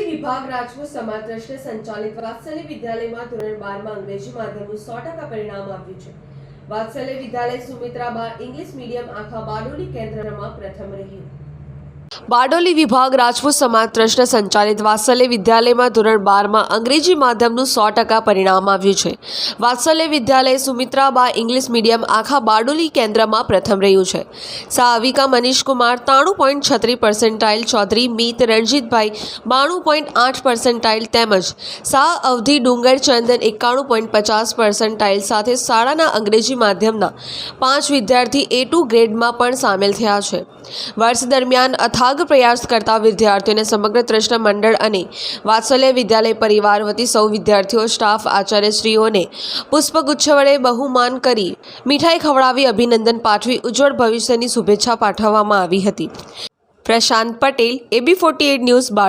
સમાજ ટ્રસ્ટે સંચાલિત વાત્સલ્ય વિદ્યાલયમાં ધોરણ બારમાં અંગ્રેજી માધ્યમનું સો ટકા પરિણામ આવ્યું છે. વાત્સલ્ય વિદ્યાલય સુમિત્રાબા ઇંગ્લિશ મીડિયમ આખા બારડોલી કેન્દ્રમાં પ્રથમ રહ્યું. બારડોલી વિભાગ રાજપૂત સમાજ ટ્રસ્ટ સંચાલિત વાત્સલ્ય વિદ્યાલયમાં ધોરણ બારમાં અંગ્રેજી માધ્યમનું સો ટકા પરિણામ આવ્યું છે. વાત્સલ્ય વિદ્યાલય સુમિત્રાબા ઇંગ્લિશ મીડિયમ આખા બારડોલી કેન્દ્રમાં પ્રથમ રહ્યું છે. સાહવિકા મનીષકુમાર ત્રાણું પોઈન્ટ છત્રીસ પર્સન્ટાઇલ ચૌધરી મીત રણજીતભાઈ બાણું પોઈન્ટ આઠ પર્સન્ટાઇલ તેમજ શાહ અવધિ ડુંગર ચંદન એકાણું પોઈન્ટ પચાસ પર્સન્ટાઇલ સાથે શાળાના અંગ્રેજી માધ્યમના પાંચ વિદ્યાર્થી એ ટુ ગ્રેડમાં પણ સામેલ થયા છે. વર્ષ દરમિયાન અથાગ પ્રયાસ કરતા વિદ્યાર્થીઓને સમગ્ર કૃષ્ણ મંડળ અને વાત્સલ્ય વિદ્યાલય પરિવાર વતી સૌ વિદ્યાર્થીઓ, સ્ટાફ, આચાર્યશ્રીઓને પુષ્પગુચ્છ વડે બહુમાન કરી મીઠાઈ ખવડાવી અભિનંદન પાઠવી ઉજ્જવળ ભવિષ્યની શુભેચ્છા પાઠવવામાં આવી હતી. Prashant Patel, AB forty news Bardoli